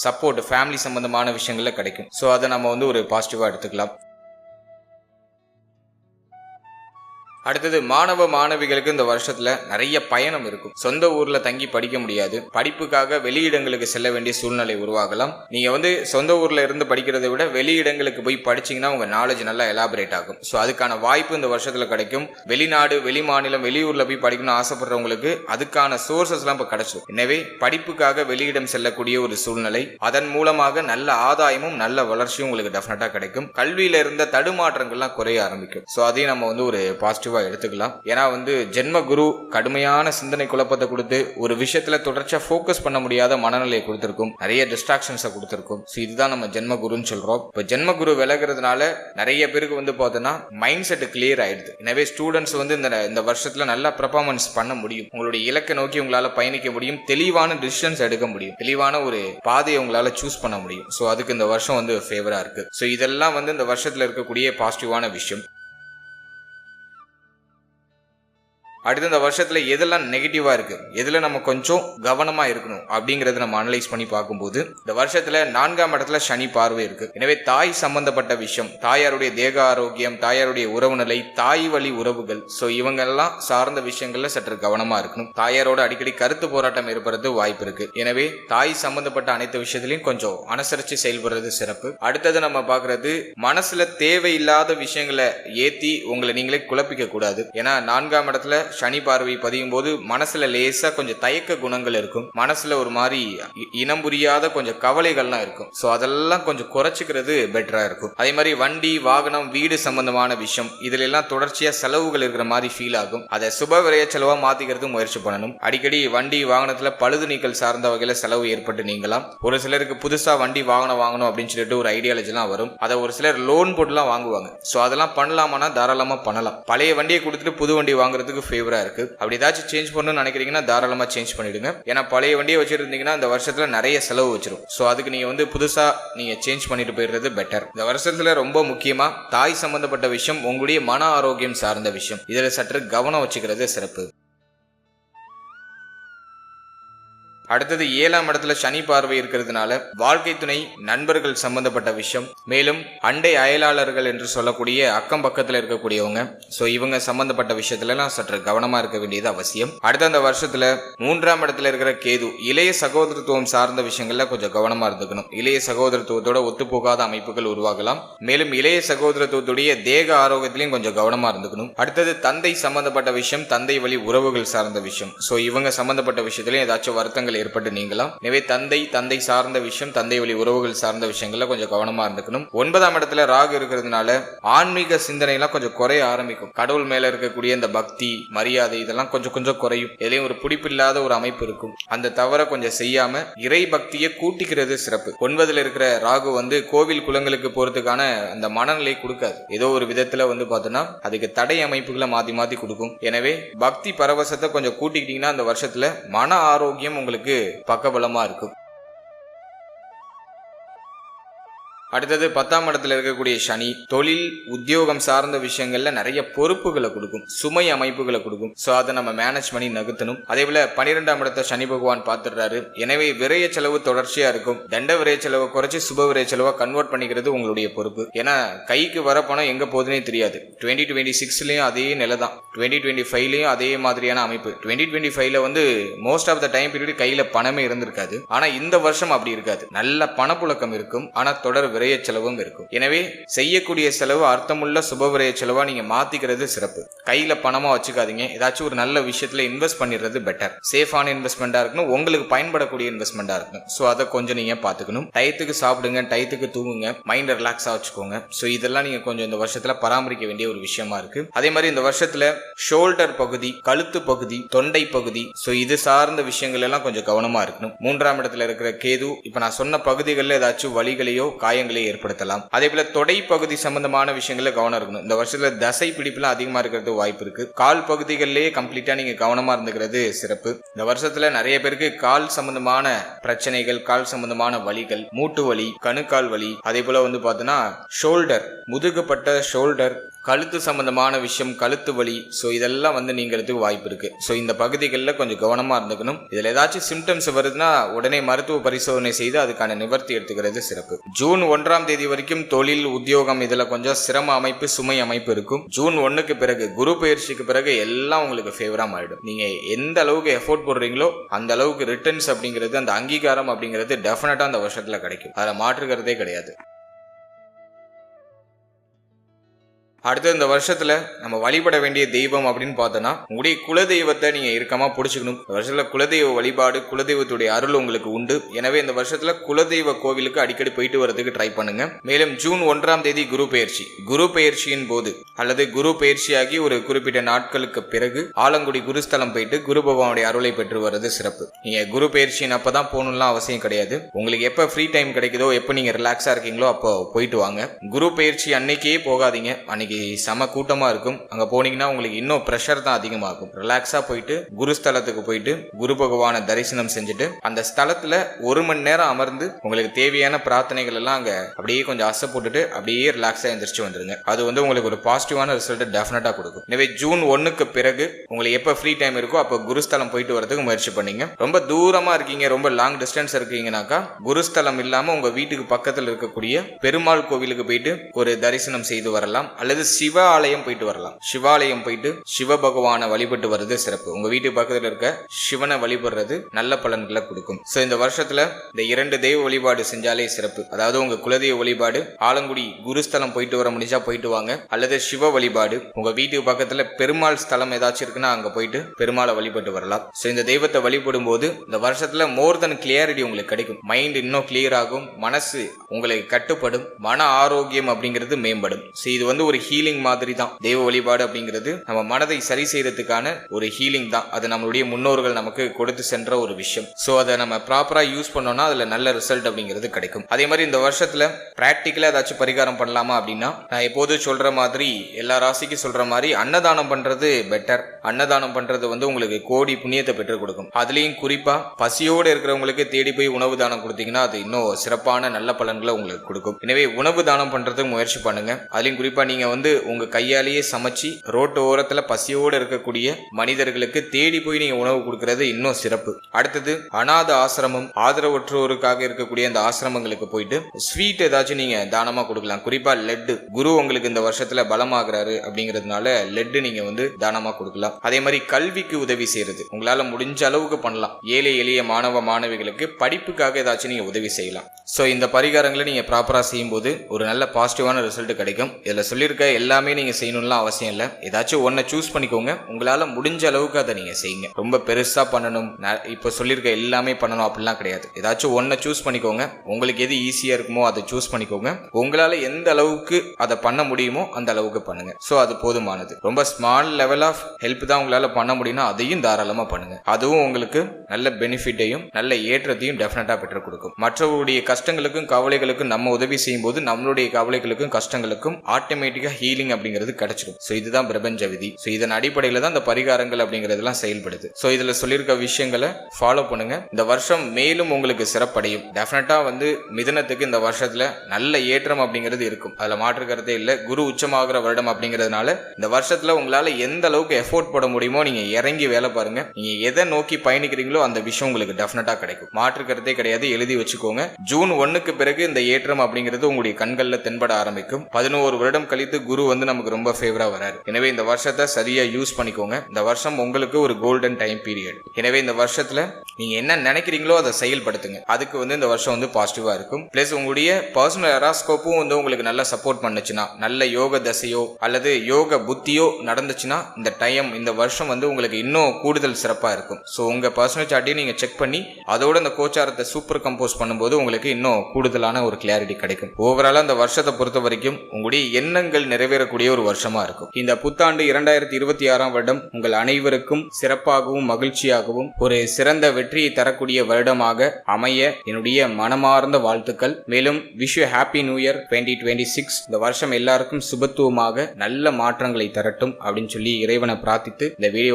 சப்போர்ட் ஃபேமிலி சம்பந்தமான விஷயங்கள்ல கிடைக்கும். ஸோ அதை நம்ம வந்து ஒரு பாசிட்டிவா எடுத்துக்கலாம். அடுத்தது மாணவ மாணவிகளுக்கு இந்த வருஷத்துல நிறைய பயணம் இருக்கும். சொந்த ஊர்ல தங்கி படிக்க முடியாது. படிப்புக்காக வெளியிடங்களுக்கு செல்ல வேண்டிய சூழ்நிலை உருவாகலாம். நீங்க வந்து சொந்த ஊர்ல இருந்து படிக்கிறதை விட வெளியிடங்களுக்கு போய் படிச்சீங்கன்னா உங்க நாலேஜ் நல்லா எலாபரேட் ஆகும். ஸோ அதுக்கான வாய்ப்பு இந்த வருஷத்துல கிடைக்கும். வெளிநாடு வெளி மாநிலம் வெளியூர்ல போய் படிக்கணும்னு ஆசைப்படுறவங்களுக்கு அதுக்கான சோர்சஸ் எல்லாம் கிடைச்சிடும் எனவே படிப்புக்காக வெளியிடம் செல்லக்கூடிய ஒரு சூழ்நிலை அதன் மூலமாக நல்ல ஆதாயமும் நல்ல வளர்ச்சியும் உங்களுக்கு டெஃபினட்டா கிடைக்கும். கல்வியில இருந்த தடுமாற்றங்கள்லாம் குறைய ஆரம்பிக்கும். ஸோ அதையும் நம்ம வந்து ஒரு பாசிட்டிவ் எடுத்துக்கலாம். ஏன்னா வந்து ஜென்ம குரு கடுமையான சிந்தனை குழப்பத்தை கொடுத்து ஒரு விஷயத்துல தொடர்ச்சியா ஃபோக்கஸ் பண்ண முடியாத மனநிலையை கொடுத்திருக்கும். நிறைய டிஸ்ட்ராக்ஷன்ஸை கொடுத்திருக்கும். ஸோ இதுதான் நம்ம ஜென்ம குருன்னு சொல்றோம். இப்போ ஜென்ம குரு விலகிறதுனால நிறைய பேருக்கு வந்து பார்த்தோன்னா மைண்ட் செட் கிளியர் ஆயிடுது. எனவே ஸ்டூடெண்ட்ஸ் வந்து இந்த இந்த வருஷத்துல நல்லா பெர்ஃபார்மன்ஸ் பண்ண முடியும். உங்களுடைய இலக்கை நோக்கி உங்களால பயணிக்க முடியும். தெளிவான டிசிஷன்ஸ் எடுக்க முடியும். தெளிவான ஒரு பாதையை உங்களால சூஸ் பண்ண முடியும். ஸோ அதுக்கு இந்த வருஷம் வந்து ஃபேவரா இருக்கு. ஸோ இதெல்லாம் வந்து இந்த வருஷத்துல இருக்கக்கூடிய பாசிட்டிவான விஷயம். அடுத்து இந்த வருஷத்துல எதெல்லாம் நெகட்டிவா இருக்கு? எதுல நம்ம கொஞ்சம் கவனமா இருக்கணும்? அப்படிங்கறத நம்ம அனலைஸ் பண்ணி பார்க்கும்போது இந்த வருஷத்துல நான்காம் இடத்துல சனி பார்வை இருக்கு. எனவே தாய் சம்பந்தப்பட்ட விஷயம் தாயாருடைய தேக ஆரோக்கியம் தாயாருடைய உறவு நிலை தாய் வழி உறவுகள் ஸோ இவங்கெல்லாம் சார்ந்த விஷயங்கள்ல சற்று கவனமா இருக்கணும். தாயாரோட அடிக்கடி கருத்து போராட்டம் ஏற்படுறது வாய்ப்பு இருக்கு. எனவே தாய் சம்பந்தப்பட்ட அனைத்து விஷயத்திலையும் கொஞ்சம் அனுசரிச்சு செயல்படுறது சிறப்பு. அடுத்தது நம்ம பார்க்குறது மனசுல தேவையில்லாத விஷயங்களை ஏத்தி உங்களை நீங்களே குழப்பிக்க கூடாது ஏன்னா நான்காம் இடத்துல சனி பார்வை பதியும் போது மனசுல லேசா கொஞ்சம் தயக்க குணங்கள் இருக்கும். மனசுல ஒரு மாதிரி இனம் புரியாத கொஞ்சம் கவலைகள்லாம் இருக்கும். ஸோ அதெல்லாம் கொஞ்சம் குறைச்சிக்கிறது பெட்டரா இருக்கும். அதே மாதிரி வண்டி வாகனம் வீடு சம்பந்தமான விஷயம் இதுல எல்லாம் தொடர்ச்சியா செலவுகள் இருக்கிற மாதிரி ஃபீல் ஆகும். அதை சுப விரைய செலவா மாத்திக்கிறது முயற்சி பண்ணணும். அடிக்கடி வண்டி வாகனத்துல பழுது நீக்கல் சார்ந்த வகையில செலவு ஏற்பட்டு நீங்களாம் ஒரு சிலருக்கு புதுசா வண்டி வாகனம் வாங்கணும் அப்படின்னு சொல்லிட்டு ஒரு ஐடியாலஜிலாம் வரும். அதை ஒரு சிலர் லோன் போட்டுலாம் வாங்குவாங்க. ஸோ அதெல்லாம் பண்ணலாமான்னா தாராளமா பண்ணலாம். பழைய வண்டியை கொடுத்துட்டு புது வண்டி வாங்குறதுக்கு ஃபேவர் இருக்கு. அப்படி ஏதாச்சும் சேஞ்ச் பண்ணணும்னு நினைக்கிறீங்கன்னா தாராளமா சேஞ்ச் பண்ணிடுங்க. ஏன்னா பழைய வண்டியை வச்சிருந்தீங்கன்னா இந்த வருஷத்துல நிறைய செலவு வச்சிரும். ஸோ அதுக்கு நீங்க வந்து புதுசா நீங்க சேஞ்ச் பண்ணிட்டு போயிடுறது பெட்டர் இந்த வருஷத்துல ரொம்ப முக்கியமா தாய் சம்பந்தப்பட்ட விஷயம் உங்களுடைய மன ஆரோக்கியம் சார்ந்த விஷயம். இதுல சற்று கவனம் வச்சுக்கிறது சிறப்பு. அடுத்தது ஏழாம் இடத்துல சனி பார்வை இருக்கிறதுனால வாழ்க்கை துணை நண்பர்கள் சம்பந்தப்பட்ட விஷயம். மேலும் அண்டை அயலாளர்கள் என்று சொல்லக்கூடிய அக்கம் பக்கத்துல இருக்கக்கூடியவங்க. ஸோ இவங்க சம்பந்தப்பட்ட விஷயத்துலலாம் சற்று கவனமா இருக்க வேண்டியது அவசியம். அடுத்த அந்த வருஷத்துல மூன்றாம் இடத்துல இருக்கிற கேது இளைய சகோதரத்துவம் சார்ந்த விஷயங்கள்ல கொஞ்சம் கவனமா இருந்துக்கணும். இளைய சகோதரத்துவத்தோட ஒத்துப்போகாத அமைப்புகள் உருவாகலாம். மேலும் இளைய சகோதரத்துவத்துடைய தேக ஆரோக்கியத்திலையும் கொஞ்சம் கவனமா இருந்துக்கணும். அடுத்தது தந்தை சம்பந்தப்பட்ட விஷயம் தந்தை வழி உறவுகள் சார்ந்த விஷயம். ஸோ இவங்க சம்பந்தப்பட்ட விஷயத்திலையும் ஏதாச்சும் வருத்தங்கள் ஏற்பட்டு நீங்களாம் எனவே தந்தை தந்தை சார்ந்த விஷயம் தந்தை வழி உறவுகள் சார்ந்த விஷயங்கள்ல கொஞ்சம் கவனமா இருந்துக்கணும். ஒன்பதாம் இடத்துல ராகு இருக்கிறதுனால ஆன்மீக சிந்தனை எல்லாம் கொஞ்சம் குறைய ஆரம்பிக்கும். கடவுள் மேல இருக்கக்கூடிய இந்த பக்தி மரியாதை இதெல்லாம் கொஞ்சம் கொஞ்சம் குறையும். எதையும் ஒரு பிடிப்பில்லாத ஒரு அமைப்பு இருக்கும். அந்த தவறை கொஞ்சம் செய்யாம இறை பக்தியை கூட்டிக்கிறது சிறப்பு. ஒன்பதுல இருக்கிற ராகு வந்து கோவில் குளங்களுக்கு போறதுக்கான அந்த மனநிலை கொடுக்காது. ஏதோ ஒரு விதத்துல வந்து பார்த்தோன்னா அதுக்கு தடை அமைப்புகளை மாத்தி மாத்தி கொடுக்கும். எனவே பக்தி பரவசத்தை கொஞ்சம் கூட்டிக்கிட்டீங்கன்னா அந்த வருஷத்துல மன ஆரோக்கியம் உங்களுக்கு பக்கபலமா இருக்கும் அடுத்தது பத்தாம் இடத்துல இருக்கக்கூடிய சனி தொழில் உத்தியோகம் சார்ந்த விஷயங்கள்ல நிறைய பொறுப்புகளை கொடுக்கும் சுமை அமைப்புகளை கொடுக்கும். ஸோ அதை நம்ம மேனேஜ் பண்ணி நகர்த்தணும். அதே போல பன்னிரெண்டாம் இடத்தை சனி பகவான் பார்த்துடுறாரு. எனவே விரைய செலவு தொடர்ச்சியா இருக்கும். தண்ட விரைய செலவை குறைச்சி சுப விரைய செலவை கன்வெர்ட் பண்ணிக்கிறது உங்களுடைய பொறுப்பு. ஏன்னா கைக்கு வர பணம் எங்க போகுதுன்னே தெரியாது. டுவெண்ட்டி டுவெண்ட்டி சிக்ஸ்லயும் அதே நிலை தான் டுவெண்ட்டி டுவெண்ட்டி ஃபைவ்லயும் அதே மாதிரியான அமைப்பு. டுவெண்ட்டி டுவெண்ட்டி ஃபைவ்ல வந்து most of the time period கையில பணமே இருந்திருக்காது. ஆனா இந்த வருஷம் அப்படி இருக்காது. நல்ல பணப்புழக்கம் இருக்கும். ஆனா தொடர் விரய செலவும் இருக்கும். எனவே செய்யக்கூடிய செலவு அர்த்தமுள்ள சுப விரய செலவா நீங்க மாத்திக்கிறது சிறப்பு. கையில பணமா வச்சுக்காதீங்க. ஏதாச்சும் ஒரு நல்ல விஷயத்துல இன்வெஸ்ட் பண்ணிடுறது பெட்டர் சேஃபான இன்வெஸ்ட்மெண்டா இருக்கணும். உங்களுக்கு பயன்படக்கூடிய இன்வெஸ்ட்மெண்டா இருக்கணும். ஸோ அதை கொஞ்சம் நீங்க பாத்துக்கணும். டயத்துக்கு சாப்பிடுங்க டயத்துக்கு தூங்குங்க மைண்ட் ரிலாக்ஸா வச்சுக்கோங்க. ஸோ இதெல்லாம் நீங்க கொஞ்சம் இந்த வருஷத்துல பராமரிக்க வேண்டிய ஒரு விஷயமா இருக்கு. அதே மாதிரி இந்த வருஷத்துல ஷோல்டர் பகுதி கழுத்து பகுதி தொண்டை பகுதி. ஸோ இது சார்ந்த விஷயங்கள் எல்லாம் கொஞ்சம் கவனமா இருக்கணும். மூன்றாம் இடத்துல இருக்கிற கேது இப்ப நான் சொன்ன பகுதிகளில் ஏதாச்சும் வழிகளையோ வலிகளையோ காயங்களையோ ஏற்படுத்தலாம். அதே போல தொடை பகுதி சம்பந்தமான விஷயங்கள்ல கவனம் இருக்கணும். இந்த வருஷத்துல தசை பிடிப்புலாம் அதிகமா இருக்கிறது வாய்ப்பு இருக்கு. கால் பகுதிகளிலேயே கம்ப்ளீட்டா நீங்க கவனமா இருந்துக்கிறது சிறப்பு. இந்த வருஷத்துல நிறைய பேருக்கு கால் சம்பந்தமான பிரச்சனைகள் கால் சம்பந்தமான வலிகள் மூட்டு வலி கணுக்கால் வலி அதே போல வந்து பார்த்தோன்னா ஷோல்டர் முதுகுப்பட்ட ஷோல்டர் கழுத்து சம்பந்தமான விஷயம் கழுத்து வலி. ஸோ இதெல்லாம் வந்து நீங்கிறதுக்கு வாய்ப்பு இருக்கு. ஸோ இந்த பகுதிகளில் கொஞ்சம் கவனமா இருந்துக்கணும். இதில் ஏதாச்சும் சிம்டம்ஸ் வருதுன்னா உடனே மருத்துவ பரிசோதனை செய்து அதுக்கான நிவர்த்தி எடுத்துக்கிறது சிறப்பு. ஜூன் ஒன்றாம் தேதி வரைக்கும் தொழில் உத்தியோகம் இதில் கொஞ்சம் சிரம அமைப்பு சுமை அமைப்பு இருக்கும். ஜூன் ஒன்றுக்கு பிறகு குரு பயிற்சிக்கு பிறகு எல்லாம் உங்களுக்கு ஃபேவரா மாறிடும். நீங்க எந்த அளவுக்கு எஃபோர்ட் போடுறீங்களோ அந்த அளவுக்கு ரிட்டர்ன்ஸ் அப்படிங்கிறது அந்த அங்கீகாரம் அப்படிங்கிறது டெஃபினட்டா அந்த வருஷத்துல கிடைக்கும். அதில் மாற்றுக்கிறதே கிடையாது. அடுத்து இந்த வருஷத்துல நம்ம வழிபட வேண்டிய தெய்வம் அப்படின்னு பார்த்தோன்னா உங்களுடைய குலதெய்வத்தை நீங்க இறுக்கமா பிடிச்சிக்கணும். இந்த வருஷத்துல குலதெய்வ வழிபாடு குலதெய்வத்துடைய அருள் உங்களுக்கு உண்டு. எனவே இந்த வருஷத்துல குலதெய்வ கோவிலுக்கு அடிக்கடி போயிட்டு வரதுக்கு ட்ரை பண்ணுங்க. மேலும் ஜூன் ஒன்றாம் தேதி குரு பெயர்ச்சி. குரு பெயர்ச்சியின் போது அல்லது குரு பெயர்ச்சியாகி ஒரு குறிப்பிட்ட நாட்களுக்கு பிறகு ஆலங்குடி குருஸ்தலம் போயிட்டு குரு பகவானுடைய அருளை பெற்று வர்றது சிறப்பு. நீங்க குரு பெயர்ச்சியின் அப்பதான் போகணும்லாம் அவசியம் கிடையாது. உங்களுக்கு எப்ப ஃப்ரீ டைம் கிடைக்குதோ எப்போ நீங்க ரிலாக்ஸா இருக்கீங்களோ அப்போ போயிட்டு வாங்க. குரு பெயர்ச்சி அன்னைக்கே போகாதீங்க. அன்னைக்கு அன்னைக்கு செம கூட்டமா இருக்கும். அங்க போனீங்கன்னா உங்களுக்கு இன்னும் ப்ரெஷர் தான் அதிகமாகும். ரிலாக்ஸா போயிட்டு குரு ஸ்தலத்துக்கு போயிட்டு குரு பகவானை தரிசனம் செஞ்சுட்டு அந்த ஸ்தலத்துல ஒரு மணி நேரம் அமர்ந்து உங்களுக்கு தேவையான பிரார்த்தனைகள் எல்லாம் அங்க அப்படியே கொஞ்சம் அசை போட்டுட்டு அப்படியே ரிலாக்ஸா எந்திரிச்சு வந்துருங்க. அது வந்து உங்களுக்கு ஒரு பாசிட்டிவான ரிசல்ட் டெஃபினட்டா கொடுக்கும். எனவே ஜூன் ஒன்னுக்கு பிறகு உங்களுக்கு எப்ப ஃப்ரீ டைம் இருக்கோ அப்போ குருஸ்தலம் போயிட்டு வரதுக்கு முயற்சி பண்ணீங்க. ரொம்ப தூரமா இருக்கீங்க ரொம்ப லாங் டிஸ்டன்ஸ் இருக்கீங்கனாக்கா குருஸ்தலம் இல்லாம உங்க வீட்டுக்கு பக்கத்துல இருக்கக்கூடிய பெருமாள் கோவிலுக்கு போயிட்டு ஒரு தரிசனம் செய்து வரலாம். அல்லது சிவ ஆலயம் போயிட்டு வரலாம். சிவாலயம் போயிட்டு சிவ பகவானை வழிபட்டு வர்றது சிறப்பு. உங்க வீட்டு பக்கத்துல இருக்க சிவனை வழிபடுறது நல்ல பலன்களை கொடுக்கும். சோ இந்த வருஷத்துல இந்த இரண்டு தெய்வ வழிபாடு செஞ்சாலே சிறப்பு. அதாவது உங்க குலதெய்வ வழிபாடு ஆலங்குடி குருஸ்தலம் போயிட்டு வர முடிஞ்சா போயிட்டு வாங்க. அல்லது சிவ வழிபாடு உங்க வீட்டு பக்கத்துல பெருமாள் ஸ்தலம் ஏதாச்சும் இருக்குன்னா அங்க போயிட்டு பெருமாளை வழிபட்டு வரலாம். சோ இந்த தெய்வத்தை வழிபடும் போது இந்த வருஷத்துல மோர் தென் கிளியாரிட்டி உங்களுக்கு கிடைக்கும். மைண்ட் இன்னும் கிளியர் ஆகும். மனசு உங்களுக்கு கட்டுப்படும். மன ஆரோக்கியம் அப்படிங்கிறது மேம்படும். ஸோ இது வந்து ஒரு ஹீலிங் மாதிரி தான் தெய்வ வழிபாடு அப்படிங்கிறது நம்ம மனதை சரி செய்யறதுக்கான ஒரு ஹீலிங் தான். அது நம்மளுடைய முன்னோர்கள் நமக்கு கொடுத்து சென்ற ஒரு விஷயம். ஸோ அதை நம்ம ப்ராப்பரா யூஸ் பண்ணோம்னா அதுல நல்ல ரிசல்ட் அப்படிங்கிறது கிடைக்கும். அதே மாதிரி இந்த வருஷத்துல பிராக்டிக்கலா ஏதாச்சும் பரிகாரம் பண்ணலாமா அப்படின்னா நான் எப்போதும் சொல்ற மாதிரி எல்லா ராசிக்கும் சொல்ற மாதிரி அன்னதானம் பண்றது பெட்டர் அன்னதானம் பண்றது வந்து உங்களுக்கு கோடி புண்ணியத்தை பெற்றுக் கொடுக்கும். அதுலயும் குறிப்பா பசியோடு இருக்கிறவங்களுக்கு தேடி போய் உணவு தானம் கொடுத்தீங்கன்னா அது இன்னும் சிறப்பான நல்ல பலன்களை உங்களுக்கு கொடுக்கும். எனவே உணவு தானம் பண்றதுக்கு முயற்சி பண்ணுங்க. அதுலயும் குறிப்பா நீங்க வந்து உங்க கையாலேயே சமைச்சு ரோட்டு ஓரத்துல பசியோடு இருக்கக்கூடிய மனிதர்களுக்கு தேடி போய் நீங்க உணவு கொடுக்கறது இன்னும் சிறப்பு. அடுத்தது அனாத ஆசிரமம் ஆதரவற்றோருக்காக இருக்கக்கூடிய அந்த ஆசிரமங்களுக்கு போயிட்டு ஸ்வீட் ஏதாச்சும் நீங்க தானமா கொடுக்கலாம். குறிப்பா லெட்டு. குரு உங்களுக்கு இந்த வருஷத்துல பலமாகிறாரு அப்படிங்கிறதுனால லெட்டு நீங்க வந்து தானமா கொடுக்கலாம். அதே மாதிரி கல்விக்கு உதவி செய்யறது. உங்களால முடிஞ்ச அளவுக்கு பண்ணலாம். ஏழை எளிய மாணவ மாணவிகளுக்கு படிப்புக்காக ஏதாச்சும் நீங்க உதவி செய்யலாம். ஸோ இந்த பரிகாரங்களை நீங்க ப்ராப்பரா செய்யும்போது ஒரு நல்ல பாசிட்டிவான ரிசல்ட் கிடைக்கும். இதுல சொல்லியிருக்க எல்லாமே நீங்க செய்யணும்லாம் அவசியம் இல்லை. ஏதாச்சும் ஒன்றை சூஸ் பண்ணிக்கோங்க. உங்களால முடிஞ்ச அளவுக்கு அதை நீங்க செய்யுங்க. ரொம்ப பெருசா பண்ணணும். இப்போ சொல்லியிருக்க எல்லாமே பண்ணணும் அப்படிலாம் கிடையாது. ஏதாச்சும் ஒன்றை சூஸ் பண்ணிக்கோங்க. உங்களுக்கு எது ஈஸியா இருக்குமோ அதை சூஸ் பண்ணிக்கோங்க. உங்களால எந்த அளவுக்கு அதை பண்ண முடியுமோ அந்த அளவுக்கு பண்ணுங்க. ஸோ அது போதுமானது. ரொம்ப ஸ்மால் லெவல் ஆஃப் ஹெல்ப் தான் உங்களால பண்ண முடியும்னா அதையும் தாராளமா பண்ணுங்க. அதுவும் உங்களுக்கு நல்ல பெனிஃபிட்டையும் நல்ல ஏற்றத்தையும் டெஃபினட்டா பெற்றுக் கொடுக்கும். மற்றவருடைய கஷ்டங்களுக்கும் கவலைகளுக்கும் நம்ம உதவி செய்யும் போது நம்மளுடைய கவலைகளுக்கும் கஷ்டங்களுக்கும் ஆட்டோமேட்டிக்கா ஹீலிங் அப்படிங்கிறது கிடைச்சிடும் ஸோ இதுதான் பிரபஞ்ச விதி. ஸோ இதன் அடிப்படையில் தான் இந்த பரிகாரங்கள் அப்படிங்கிறதுலாம் செயல்படுது. ஸோ இதில் சொல்லியிருக்க விஷயங்களை ஃபாலோ பண்ணுங்க. இந்த வருஷம் மேலும் உங்களுக்கு சிறப்படையும். டெஃபினட்டா வந்து மிதனத்துக்கு இந்த வருஷத்துல நல்ல ஏற்றம் அப்படிங்கிறது இருக்கும். அதில் மாற்று கருத்தே இல்லை. குரு உச்சமாகிற வருடம் அப்படிங்கிறதுனால இந்த வருஷத்துல உங்களால் எந்த அளவுக்கு எஃபோர்ட் போட முடியுமோ நீங்க இறங்கி வேலை பாருங்க. நீங்க எதை நோக்கி பயணிக்கிறீங்களோ அந்த விஷயம் உங்களுக்கு டெஃபினட்டா கிடைக்கும். மாற்று கருத்தே கிடையாது. எழுதி வச்சுக்கோங்க. ஜூன் ஒன்னுக்கு பிறகு இந்த ஏற்றம் அப்படிங்கிறது உங்களுடைய கண்களில் தென்பட ஆரம்பிக்கும். பதினோரு வருடம் கழித்து குரு வந்து நமக்கு ரொம்ப ஃபேவரா வராரு. எனவே இந்த வருஷத்தை சரியா யூஸ் பண்ணிக்கோங்க. இந்த வருஷம் உங்களுக்கு ஒரு கோல்டன் டைம் பீரியட் எனவே இந்த வருஷத்துல நீங்க என்ன நினைக்கிறீங்களோ அதை செயல்படுத்துங்க. அதுக்கு வந்து இந்த வருஷம் வந்து பாசிட்டிவா இருக்கும். பிளஸ் உங்களுடைய பர்சனல் எராஸ்கோப்பும் வந்து உங்களுக்கு நல்லா சப்போர்ட் பண்ணுச்சுன்னா நல்ல யோக தசையோ அல்லது யோக புத்தியோ நடந்துச்சுன்னா இந்த டைம் இந்த வருஷம் வந்து உங்களுக்கு இன்னும் கூடுதல் சிறப்பா இருக்கும். ஸோ உங்க பர்சனல் சார்ட்டையும் நீங்க செக் பண்ணி அதோட அந்த கோச்சாரத்தை சூப்பர் கம்போஸ் பண்ணும்போது உங்களுக்கு இன்னும் கூடுதலான ஒரு கிளாரிட்டி கிடைக்கும். ஓவராலா அந்த வருஷத்தை பொறுத்த வரைக்கும் உங்களுடைய எண்ணங்கள் நிறைவேறக்கூடிய ஒரு வருஷமா இருக்கும். இந்த புத்தாண்டு இரண்டாயிரத்தி இருபத்தி ஆறாம் வருடம் உங்கள் அனைவருக்கும் சிறப்பாகவும் மகிழ்ச்சியாகவும் ஒரு சிறந்த வெற்றியை தரக்கூடிய வருடமாக அமைய என்னுடைய மனமார்ந்த வாழ்த்துக்கள். மேலும் wish happy new year twenty twenty six இந்த வருஷம் எல்லாருக்கும் சுபத்துவமாக நல்ல மாற்றங்களை தரட்டும் அப்படின்னு சொல்லி இறைவனை பிரார்த்தித்து இந்த வீடியோ